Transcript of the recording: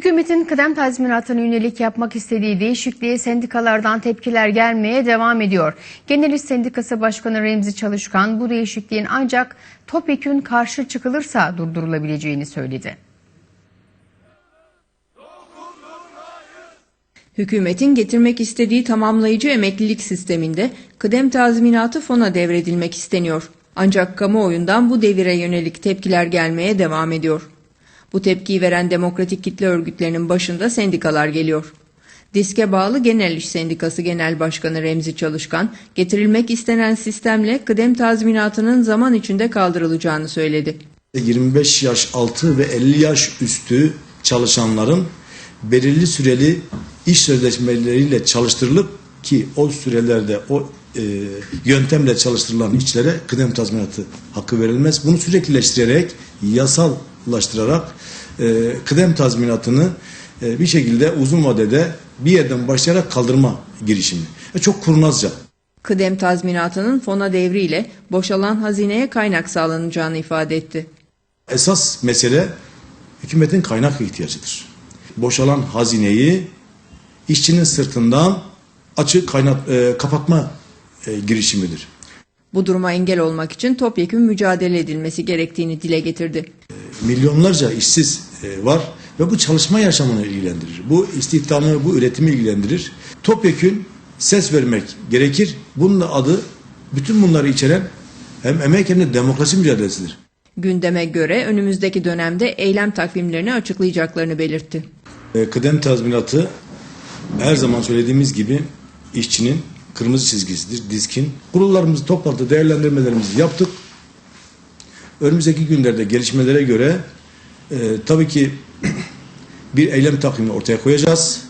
Hükümetin kıdem tazminatına yönelik yapmak istediği değişikliğe sendikalardan tepkiler gelmeye devam ediyor. Genel İş Sendikası Başkanı Remzi Çalışkan bu değişikliğin ancak topyekün karşı çıkılırsa durdurulabileceğini söyledi. Hükümetin getirmek istediği tamamlayıcı emeklilik sisteminde kıdem tazminatı fona devredilmek isteniyor. Ancak kamuoyundan bu devire yönelik tepkiler gelmeye devam ediyor. Bu tepkiyi veren demokratik kitle örgütlerinin başında sendikalar geliyor. Diske bağlı Genel İş Sendikası Genel Başkanı Remzi Çalışkan, getirilmek istenen sistemle kıdem tazminatının zaman içinde kaldırılacağını söyledi. 25 yaş altı ve 50 yaş üstü çalışanların belirli süreli iş sözleşmeleriyle çalıştırılıp ki o sürelerde o e, yöntemle çalıştırılan işçilere kıdem tazminatı hakkı verilmez. Bunu süreklileştirerek, yasallaştırarak e, kıdem tazminatını e, bir şekilde uzun vadede bir yerden başlayarak kaldırma girişimi. E, çok kurnazca. Kıdem tazminatının fona devriyle boşalan hazineye kaynak sağlanacağını ifade etti. Esas mesele hükümetin kaynak ihtiyacıdır. Boşalan hazineyi işçinin sırtından açık kaynak e, kapatma e, girişimidir. Bu duruma engel olmak için topyekün mücadele edilmesi gerektiğini dile getirdi. Milyonlarca işsiz e, var ve bu çalışma yaşamını ilgilendirir. Bu istihdamı, bu üretimi ilgilendirir. Topyekün ses vermek gerekir. Bunun adı bütün bunları içeren hem emek hem de demokrasi mücadelesidir. Gündeme göre önümüzdeki dönemde eylem takvimlerini açıklayacaklarını belirtti. E, Kıdem tazminatı her zaman söylediğimiz gibi işçinin kırmızı çizgisidir, diskin. Kurullarımızı toplantı değerlendirmelerimizi yaptık. Önümüzdeki günlerde gelişmelere göre e, tabii ki bir eylem takvimi ortaya koyacağız.